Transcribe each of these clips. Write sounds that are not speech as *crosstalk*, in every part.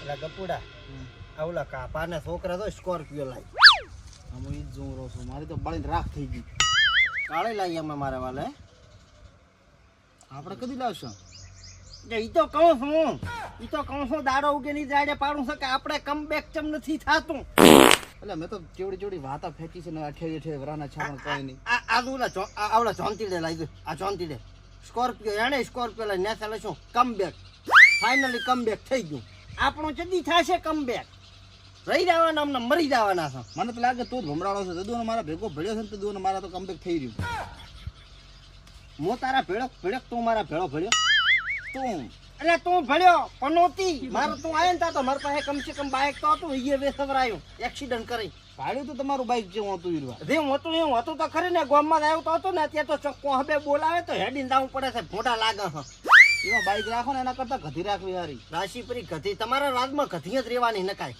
એટલે ગપુડા આવલા કાપાના છોકરા તો સ્કોર્પિયો લાવી આમ ઈ જોઉં રહું છું. મારી તો બળીને રાખ થઈ ગઈ. કાળે લાવી અમે મારા વાલે. આપણે કદી લાવશું? ઈ તો કહું છું. ઈ તો કહું છું દાડો ઉગે ની જાડે પાડું છે કે આપણે કમ બેક ચમ નથી થાતું. એટલે મેં તો કેવડી કેવડી વાતા ફેંકી છે ને અઠે અઠે વરાના છાપણ કોઈ નહીં. આ આ ઓલા જો- આ આવલા જોનતીડે લાવી દે આ જોનતીડે. સ્કોર્પિયો એને સ્કોર્પિયો લઈને ને ચાલે શું come back finally come back થઈ ગયું. આપણું જદી થશે કમ બેક રહી જવાના અમને મરી જવાના છે. મને તો લાગે તું ભમરાળો છે. દદુને મારા ભેગો ભેળ્યો છે ને દદુને મારા તો કમબેક થઈ રહ્યું. હું તારા ભેળો ભેળક તું મારા ભેળો ભેળ્યો. તું. એટલે તું ભળ્યો પનોતી મારે તું આવ્યો ને તા તો મારી પાસે કમસે કમ બાઇક તો હતું. એ વેસવરાયું. એક્સિડન્ટ કરી. ભાડ્યું તો તમારું બાઈક જેવું હોતું ઈરવા જે હોતું હતું હોતું તો ખરી ને ગામમાં આવ્યો તો હતો ને અત્યારે તો ચક્કો હવે બોલાવે તો હેડીને જવું પડે છે ભોટા લાગે છે. એમાં બાઈક રાખો ને એના કરતા ગધી રાખવી હારી. રાશિપરી ગધી તમારા રાજમાં ગધી જ રહેવાની નકાય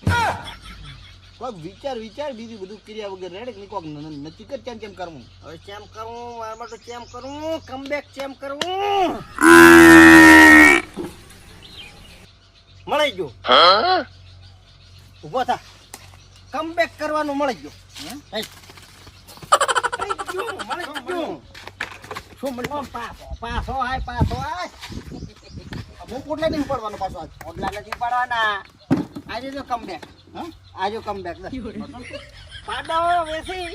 કોઈક વિચાર વિચાર બીજું બધું કર્યા વગર રેડે કે કોઈક નક્કી કર કેમ કેમ કરવું? હવે કેમ કરવું? મારા માટે ચેમ કરું કમબેક કેમ કરવું? મળી ગયો. ઊભો થા. કમબેક કરવાનું મળી ગયું. શું મળી? પાછો પાછો આય પાછો આય. હું પોટલે નહીં પડવાનો પાછો આજ. નથી પડવાના આજે જો કમબેક હા? આજો કમબેક પાડો વેસી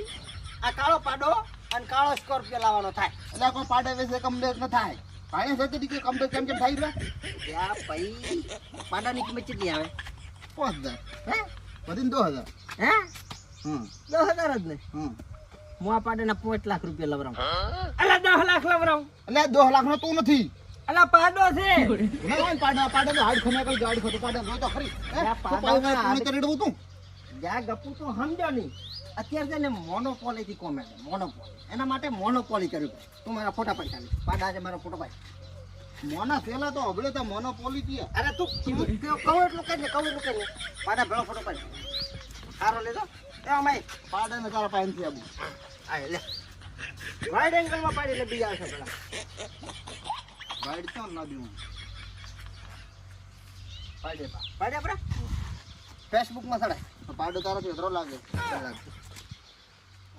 આ કાળો પાડો અને કાળો સ્કોર્પિયો લાવવાનો થાય. એટલે કોઈ પાડે વેસે કમબેક ન થાય. ભાઈ સાથે દીકરી કમબેક કેમ કેમ થાય યા ભાઈ પાડાની કિંમત કેટલી આવે? પાંચ હજાર. હે? વધીને દો હજાર. હે? હમ. દસ હજાર જ ને હમ. હું આ પાડાના પાંચ લાખ રૂપિયા લવરાવું. અલા દસ લાખ લવરાવું. એટલે દો લાખ નો તું નથી. અલા પાડો છે. ના પાડા પાડા તો હાડ ખમે કઈ ગાડી ખોટું પાડા જો તો ખરી. પાડા ના કરી દઉં તું. યા ગપુ તો સમજો નહીં. અત્યારે છે ને મોનોપોલી થી કોમે મોનોપોલી એના માટે મોનોપોલી કર્યું તું મારા ફોટા પાડી ચાલે પાડા છે મારા ફોટો પાડી. મોના પેલા તો હબળે તો મોનોપોલી થી અરે તું કહું એટલું કઈ કહું એટલું કઈ પાડા ભેળો ફોટો પાડી. સારો લેજો. એ અમાય પાડે ને તારા પાણી થી આબુ. આ લે. વાઇડ એંગલમાં પાડી એટલે બીજા છે પેલા. ગાડી તો ના દેવું પાડે પા. પાડે આપણે? ફેસબુકમાં ચડાય. તો પાડો તારાથી અધરો લાગે.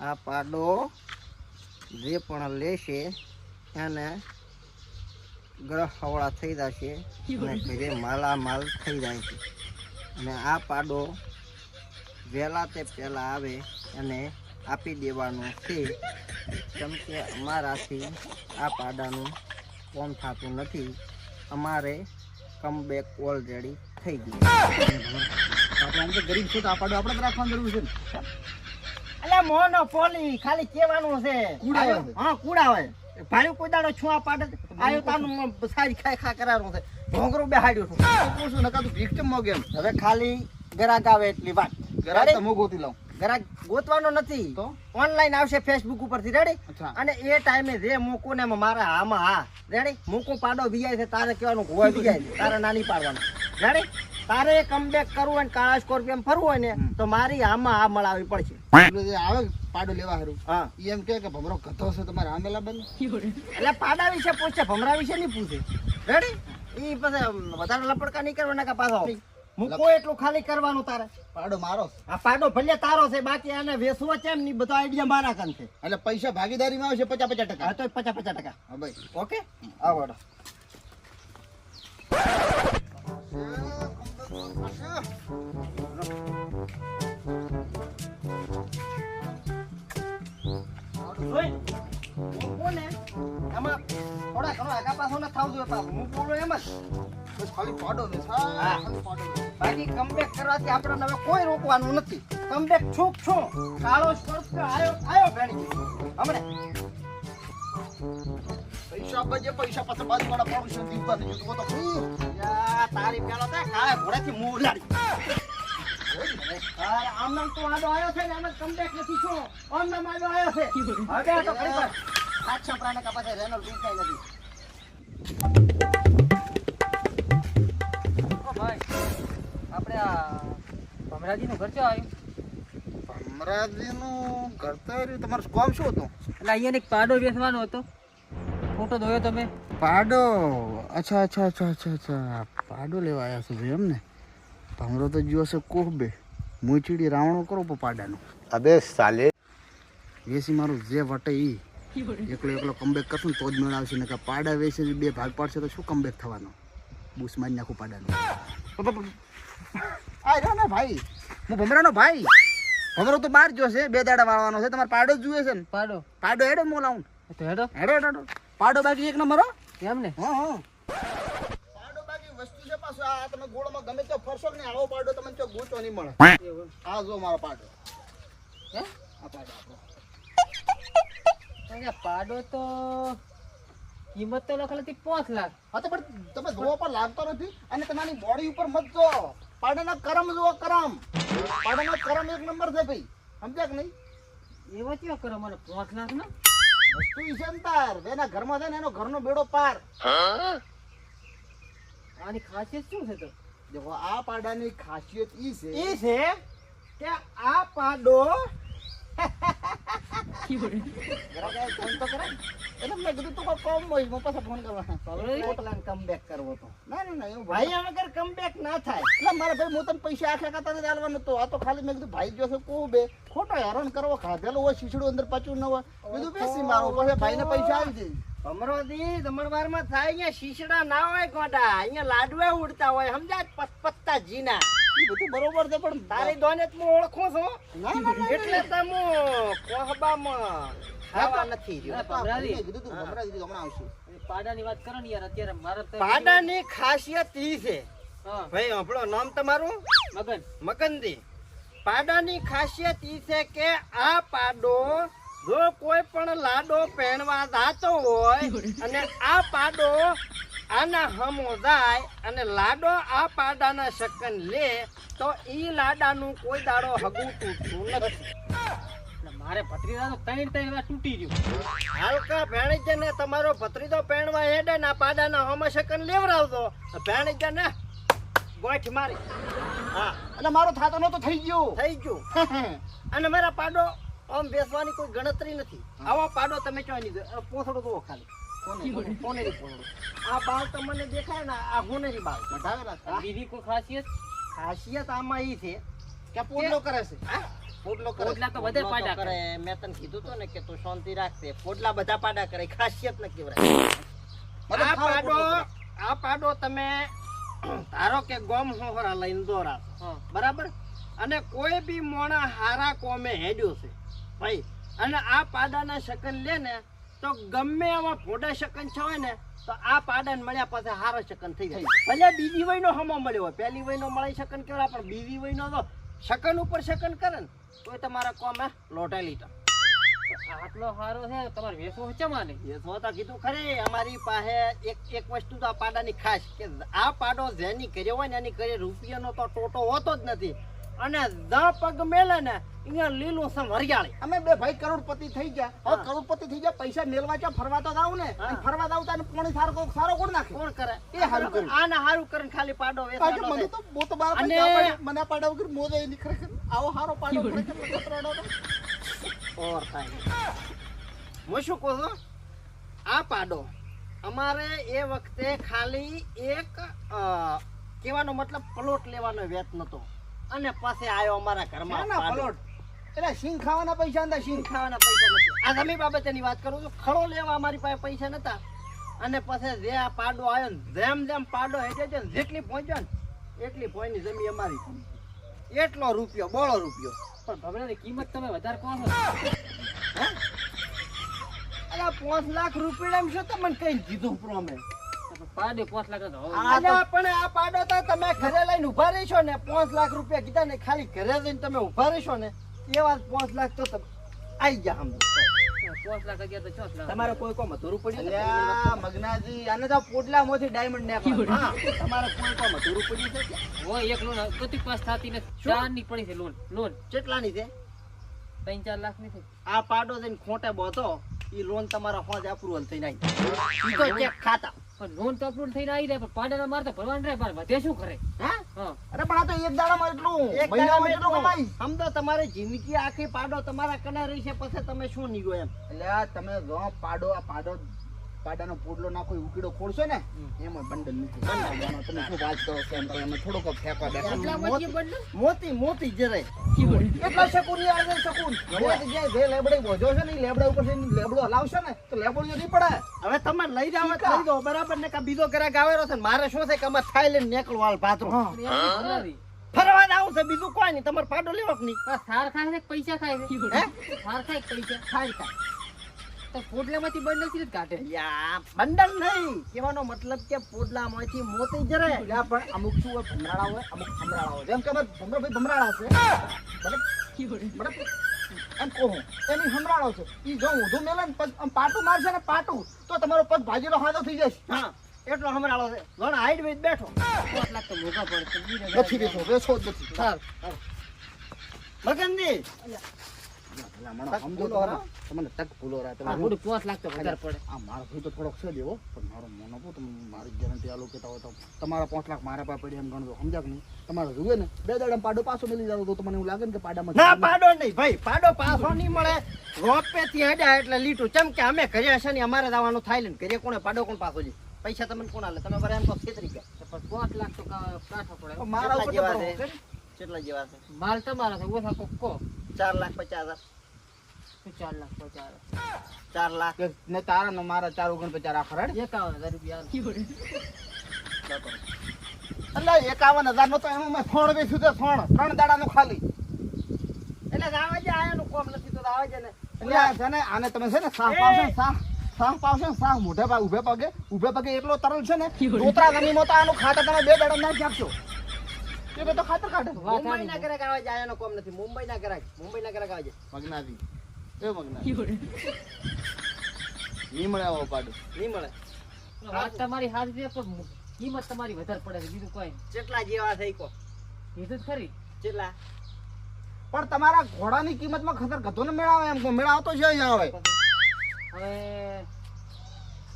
આ પાડો જે પણ લેશે એને ગ્રહ હવળા થઈ જશે અને ઘરે માલામાલ થઈ જાય છે. અને આ પાડો વહેલા તે પહેલાં આવે અને આપી દેવાનું છે. કેમ કે અમારાથી આ પાડાનું કોમ થતું નથી. અમારે કમબેક ઓલરેડી થઈ ગયું. આપણે ગરીબ છો તો આ પાડો આપણે જ રાખવાનું જરૂર છે એટલે મોનો પોલી ખાલી કેવાનું છે. હા કુડા હોય ભાઈ કોઈ છું આ પાડે આયો તાનું સારી ખાઈ ખા કરારું છે. ભોંગરું બેહાડ્યું છું. પૂછું નકા તું ભીખ કેમ મોગે હવે ખાલી ગરાક આવે એટલી વાત. ગરાક ગોતવાનો નથી. તો? ઓનલાઈન આવશે ફેસબુક ઉપરથી. રેડી અને એ ટાઈમે જે મૂકું ને મારા આમાં હા. રેડી મૂકું પાડો વિજાય છે તારે કહેવાનું હોય *laughs* વિજાય છે. તારે નાની પાડવાનું રેડી તારે કમબેક કરવું હોય ને કાળા સ્કોર્પિયમ ફરવું હોય ને તો મારી આમાં આ મળાવી પડશે. આવે પાડો લેવા હારું. હા. એમ કે કે ભમરો છે તમારે આમેલા એટલે પાડા વિશે પૂછે ભમરા વિશે નહીં પૂછે. રેડી ઈ પછી વધારે લપડકા નહીં કરવાના કે પાછો? મૂકો એટલું ખાલી કરવાનું તારે. પાડો મારો. આ પાડો ભલે તારો છે બાકી આને વેસવો છે ની બધો આઈડિયા મારા કાન છે. એટલે પૈસા ભાગીદારીમાં આવશે પચાસ પચાસ ટકા. તો પચાસ પચાસ ટકા. હા ભાઈ. ઓકે? આવડો એમાં થોડા ઘણો આગા પાછો ના થાવું જોઈએ હું બોલું એમ જ. બસ ખાલી પાડો ને. ખાલી પાડો બાકી કમબેક કરવાથી આપણને હવે કોઈ રોકવાનું નથી. કમબેક છૂક છો? કાળો આયો આયો ભેણી. હમણે. પૈસા બજે પૈસા પાછા બાજુ વાળા પાડું છે થઈ જતું તો યા, તારી પેલો તો કાળા ઘોડેથી મું ઉલાડી અરે આમ નામ તો આડો આયો છે ને આમ કમબેક નથી છો આમ નામ આડો આયો છે. હવે તો ઘડી પર સાત છપરાને રેનો નથી. આપણે આ ભમરાજીનું ઘર ક્યાં આવ્યું? ભમરાજીનું ઘર તો આવ્યું. તમારું કોમ શું હતું? એટલે અહીંયા એક પાડો બેસવાનો હતો. ફોટો જોયો તમે. પાડો? અચ્છા અચ્છા અચ્છા અચ્છા અચ્છા. પાડો લેવા આવ્યા છો ભાઈ એમ ને ભમરો તો જીવો છે કોહબે. મૂચીડી રાવણો કરો પાડાનો. અબે સાલે. વેસી મારું જે વટે ઈ. એકલો એકલો કમબેક કરશું તો જ મેળવશે ને કે પાડા વેસે બે ભાગ પાડશે તો શું કમબેક થવાનો? બૂસ મારી નાખું પાડાનું. આ રહ્યો ને ભાઈ. હું ભમરાનો ભાઈ. ભમરો તો બહાર જોશે બે દાડા વાળવાનો છે. તમારે પાડો જ જુએ છે ને. પાડો. પાડો હેડો મોલાવું તો હેડો. હેડો હેડો. પાડો બાકી એક નંબર. હો એમ ને? હા હા. પાડો બાકી વસ્તુ છે પાછું. આ તમે ગોળમાં ગમે તો ફરશો ને આવો પાડો તમને ચો ગૂંચો નહીં મળે. આ જો મારો પાડો. હે? આ પાડો આપણો. પાડો તો કિંમત તો લખેલી પાંચ લાખ. હા તો પણ તમે જોવા પર લાગતો નથી. અને તમારી બોડી ઉપર મત જો. પાડાના કરમ જુઓ કરમ. પાડાના કરમ એક નંબર છે ભાઈ. સમજ્યા કે નહીં? એવો કયો કરમ? અને પાંચ લાખ નો? વસ્તુ ઈ છે ને તાર. એના ઘરમાં છે ને એનો ઘરનો બેડો પાર. આની ખાસિયત શું છે તો? દેખો આ પાડાની ખાસિયત ઈ છે ઈ છે કે આ પાડો પૈસા આખા ખાતા નથી આલવાનો તો આ તો ખાલી મેં કીધું ભાઈ જો કહું બે ખોટો હેરાન કરવો ખાધેલો હોય અંદર પાછું ન હોય કીધું બેસી પૈસા આવી જાય ભમરોદી માં થાય અહીંયા શીશડા ના હોય ગોડા અહીંયા લાડવા ઉડતા હોય સમજ્યા પત્તા જીના બધું બરોબર છે પણ તારી દોને હું ઓળખું છું. ના ના ના એટલે તમે કોહબામાં ખાવા નથી રહ્યો ના, તો આ ભાઈને કીધું તું ભમરા દીધી હમણાં આવશે. પાડાની વાત કરો ને યાર અત્યારે મારે પાડાની ખાસિયત ઈ છે. ભાઈ આપણો નામ તમારું? મગન. પાડાની ખાસિયત ઈ છે કે આ પાડો જો કોઈ પણ લાડો પહેણવા જાતો હોય અને આ પાડો આના હમો જાય અને લાડો આ પાડાના શકન લે તો ઈ લાડાનું કોઈ દાડો હગું તૂટતું નથી. મારે ભત્રીજા તો ત્રણ ત્રણ વાર તૂટી ગયું. હાલકા ભેણીજે ને તમારો ભત્રીજો પહેણવા હેડે ને આ પાડાના હમો શકન લેવડાવતો ભેણીજે ને ગોઠ મારી. હા. અને મારો થાતો નતો થઈ ગયો. થઈ ગયું. અને મારા પાડો આમ બેસવાની કોઈ ગણતરી નથી. આવો પાડો તમે લીધો પોસડો તો ખાલી. કોનેરી પોસડો આ બાલ તમને દેખાય ને આ હોનેરી બાલ મઢાવેલા છે. બીજી કોઈ ખાસિયત? ખાસિયત આમાં ઈ છે કે આ કરે છે. હા? કરે છે. તો બધા પાડા કરે. કરે. મેં તને કીધું તો ને કે તું શાંતિ રાખશે પોડલા બધા પાડા કરે ખાસિયત ન કેવરાય આ પાડો આ પાડો તમે ધારો કે ગોમ હોહરા લઈને દોરા બરાબર? અને કોઈ બી મોણા હારા કોમે હેડ્યો છે. ભાઈ અને આ પાડાના શકન લે ને તો ગમે એવા ફોડા શકન છે હોય ને તો આ પાડન મળ્યા પછી હારા શકન થઈ જાય. ભલે બીજી વયનો હમો મળ્યો હોય પહેલી વયનો મળે શકન કેવડા પણ બીજી વયનો તો શકન ઉપર શકન કરે ને તોય તમારા કોમે લોટા લીધા. આટલો સારો છે તમારે વેસો ચમા નહીં એ તો તો કીધું ખરી અમારી પાસે એક એક વસ્તુ તો આ પાડાની ખાસ કે આ પાડો જેની કર્યો હોય ને એની કરે રૂપિયાનો તો ટોટો હોતો જ નથી. અને દા પગ મેલે ને અહીંયા લીલું સમ હરિયાળી અમે બે ભાઈ કરોડપતિ થઈ ગયા. હવે કરોડપતિ થઈ ગયા પૈસા મેળવા ચા ફરવા તો જાવ ને. અને ફરવા જાવ તાને પોણી સારો કોક સારો કોણ નાખે. કોણ કરે? એ હારું કરે. આને હારું કરીને ખાલી પાડો કારણ મને તો બો તો બાર મને પાડો વગર મોજ નીકળે આવો હારો પાડો ઓર થાય હું શું કહું છું? આ પાડો. અમારે એ વખતે ખાલી એક કહેવાનો મતલબ પ્લોટ લેવાનો વેત નતો. અને પાસે આવ્યો અમારા ઘરમાં. પલોટ? એટલે સિંહ ખાવાના પૈસા નતા સિંહ ખાવાના પૈસા નથી. આ જમી બાબતેની વાત કરું છું. ખડો લેવા અમારી પાસે પૈસા નતા. અને પછી જે આ પાડો આવ્યો ને જેમ જેમ પાડો હેઠે છે ને જેટલી પહોંચ્યો ને એટલી પોઈની જમી અમારી એટલો રૂપિયો બોળો રૂપિયો. પણ ભમરાની કિંમત તમે વધારે કહો છો. અલા પાંચ લાખ રૂપિયા એમ શું તમને કઈ દીધું પ્રોમે પાડે પાંચ લાખ પણ આ પાડો તો તમે ઘરે લઈને ઊભા રહેશો ને પાંચ લાખ રૂપિયા કીધા ને ખાલી ઘરે જઈને તમે ઊભા રહેશો ને એવા પાંચ લાખ તો તમે આઈ ગયા લાખ તમારે કોઈ કોઈ મધુરું પડ્યું? મગનાજી આને તો પોટલામાંથી ડાયમંડ ને હા. તમારે કોઈ કોઈ મધુરું પડ્યું છે? હોય એક લોન કતી પાસ થતી ને ચારની પડી છે લોન લોન કેટલાની છે? ત્રણ ચાર લાખની આ પાડો જઈને ખોટે બોતો. ઈ લોન તમારા હોજ અપ્રુવલ થઈ આવી ઈ તો ચેક ખાતા. પણ લોન તો અપ્રુવલ થઈ આવી રે પણ પાડાના માર તો ભરવાનું રહે પણ વધે શું કરે? હા? અરે પણ આ તો એક દાડામાં એટલું એક મહિનામાં દાડામાં એટલું કમાઈ. સમજો તમારી જિંદગી આખી પાડો તમારા કને રહી છે પછી તમે શું નીગો એમ? એટલે તમે જો પાડો આ પાડો પાડાનો પોડલો નાખો ઉકીડો ખોલશો ને એમાં બંડલ નથી. તમે શું વાત કરો છો એમ તો થોડોક ફેંકવા બેઠા. મોતી મોતી જરાય. એટલા શકુન યાર છે શકુન. હવે જે લેબડે બોજો છે ને લેબડા ઉપર લેબડો હલાવશો ને તો લેબડો નહીં પડે. હવે તમારે લઈ જાવ લઈ દો બરાબર? ને કા બીજો ગ્રાહક આવેલો છે મારે શું છે કે અમારે થાઈલેન્ડ નીકળવું હાલ પાત્રો ફરવા આવું છે બીજું કોઈ નહીં. તમારે પાડો લેવો નહીં? થાર ખાય છે પૈસા ખાય છે. ખાય પૈસા. ખાઈ ખાઈ તો પોટલામાંથી કાઢે. યા બંડલ નહીં. કહેવાનો મતલબ કે પોડલામાંથી મોતી જરે. યા પણ અમુક શું હોય ભમરાળા હોય અમુક ભમરાળા હોય. જેમ કે ભમરાભાઈ ભમરાળા છે. બરાબર? બરાબર? એમ કહું એની હમરાળો છે. ઈ જો ઊંધું મેલે ને પગ પાટું મારશે ને પાટું તો તમારો પગ ભાજીનો હાથો થઈ જશે. હા. એટલો હમરાળો છે. ઘણા હાઈડ વેજ બેઠો. પાંચ તો મોંઘા પડે છે. નથી બેસો બેસો જ નથી. સારું. મગનજી તમને તક ભૂલો રહ્યા તમે થોડું લાખ તો વધારે પડે. આ મારો ભાઈ તો થોડોક છે દેવો પણ મારો મોનો બહુ તમે મારી ગેરંટી આલો કહેતા હોય તો. તમારા પાંચ લાખ મારા પાસે પડી એમ ગણજો સમજ્યા કે નહીં? તમારે જુએ ને બે દાડા પાડો પાછો મળી જાવ તો તમને એવું લાગે ને કે પાડામાં ના પાડો નહીં ભાઈ પાડો પાછો નહીં મળે. રોપે થી હડ્યા એટલે લીટું. ચમ કે અમે ઘરે હશે ને અમારે જવાનું ને ઘરે કોણે પાડો કોણ પાછો પૈસા તમને કોણ આલે તમે બરાબર એમ તો છેતરી ગયા. પણ પાંચ લાખ તો કા- પડે. મારા ઉપર જેવા છે? કેટલા જેવા છે. માલ તમારા છે ઓછા કોક કો ચાર લાખ પચાસ હજાર. ચાર લાખ. પચાસ ચાર લાખ ને તારા ને મારા ચાર ઓગણ પચાસ રાખા રેડ એકાવન હજાર રૂપિયા એટલે એકાવન હજાર નો તો એમાં મેં ફોણ વેચ્યું છે ફોણ ત્રણ દાડા નું ખાલી. એટલે જાવા છે આયાનું કોમ નથી તો આવે છે ને એટલે છે ને આને તમે છે ને સાહ પાવશો ને સાહ સાહ સાફ મોઢે ઉભે પગે ઉભે પગે એટલો તરલ છે ને *laughs* દોતરા જમીનમાં તો આનું ખાતા તમે બે દાડા નાખી આપશો એ બે તો ખાતર કાઢે મુંબઈ ના ગ્રાહક આવે છે આયાનું કોમ નથી. મુંબઈ ના ગ્રાહક મુંબઈ ના ગ્રાહક આવે છે મગનાજી એ મગનાજી નહીં મળે આવો પાડો. નહીં મળે વાત તમારી હાથ પણ કિંમત તમારી વધારે પડે છે બીજું કોઈ. કેટલા જેવા થઈ કો. જ ખરી. કેટલા પણ તમારા ઘોડાની કિંમતમાં ખતર ગધો ને મેળાવે એમ મેળાવતો છે અહીંયા આવે. હવે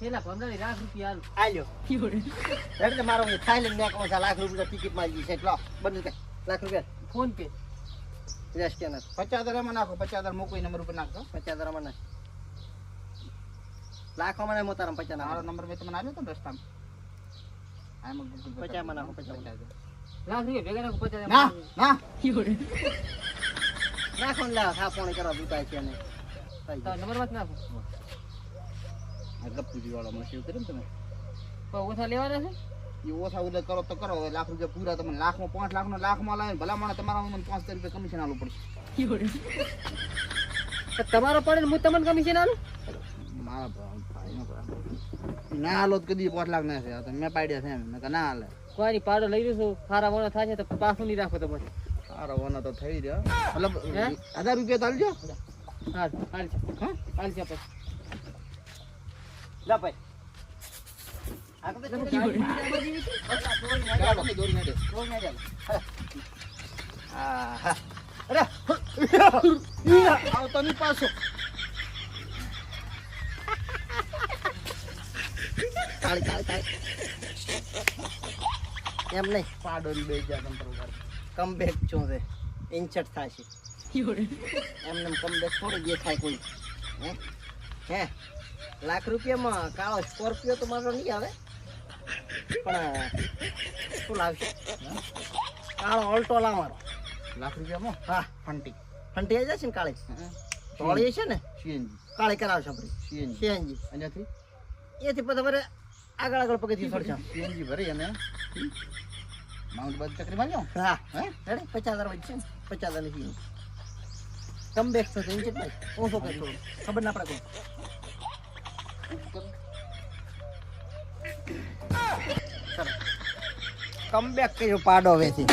પેલા ભમરાની લાખ રૂપિયા આલ્યો. એટલે મારો હું થાઈલેન્ડ નીકળો છે લાખ રૂપિયા ટિકિટ મારી છે. એટલે બંધ કર લાખ રૂપિયા. Phone pay. રેસ સ્કેનર પચાસ હજાર એમાં નાખો પચાસ હજાર મૂકો એ નંબર ઉપર નાખો પચાસ હજાર મને લાખો મને મોતારામ પચાસ મારો નંબર મેં તમને આપ્યો હતો રસ્તામાં? પચાસમાં નાખો, પચાસ. લાખ રૂપિયા ભેગા નાખો પચાસ ના ના. નાખો ને લાવ થા પોણી કરવા દુકાય છે. નંબરમાં નાખો. આ ગપ્પુજી વાળો મને સેવ કર્યો ને તમે? ઓછા લેવાના છે? એ ઓછા ઉલ્લેખ કરો તો કરો લાખ રૂપિયા પૂરા તમને. લાખમાં પાંચ લાખનો લાખમાં લાવે ભલામણ તમારા મને પાંચ રૂપિયા કમિશન આલવું પડશે. તમારો પડે ને હું તમને કમિશન આલું? મારા ભાઈનો ભાઈ. ના હાલો તો કદી પાંચ લાખ ના છે તો મેં પાડ્યા છે એમ. મેં ના હાલે કોઈ પાડો લઈ લઈશું. ખારા વણો થાય છે તો પાછું નહીં રાખો તમે સારો વનો તો થઈ રહ્યો. મતલબ? હજાર રૂપિયા તો હા હાલ છે હા? હાલ છે પછી. લા ભાઈ. પાછો. કાળી કાળી કાળી. એમ નહીં. પાડોની બે હજાર નંબર કમ બેક છે. છે. એમને કમ બેક થોડી થાય કોઈ. હે? હે? લાખ રૂપિયામાં કાળો સ્કોર્પિયો તો મારો નહીં આવે. પણ શું લાવશે? કાળો ઓલ્ટો લાવવાનો લાખ રૂપિયામાં? હા ફંટી. ફંટી જશે ને કાળી? ધોળી છે ને? સીએનજી. કાળી કરાવશે આપણે. સીએનજી. સીએનજી. અહીંયાથી એથી પછી તમારે આગળ આગળ પગથિયું ફરશે સીએનજી ભરી અને માઉન્ટ બાદ ચકરી માર્યો હા. હે? રેડી પચાસ હજાર ને? પચાસ હજાર નથી કમ બેક થશે ઇન્ચટ ભાઈ? ઓછો કરી ખબર ના પડે કોઈ. કમ બેક કર્યો પાડો હવેથી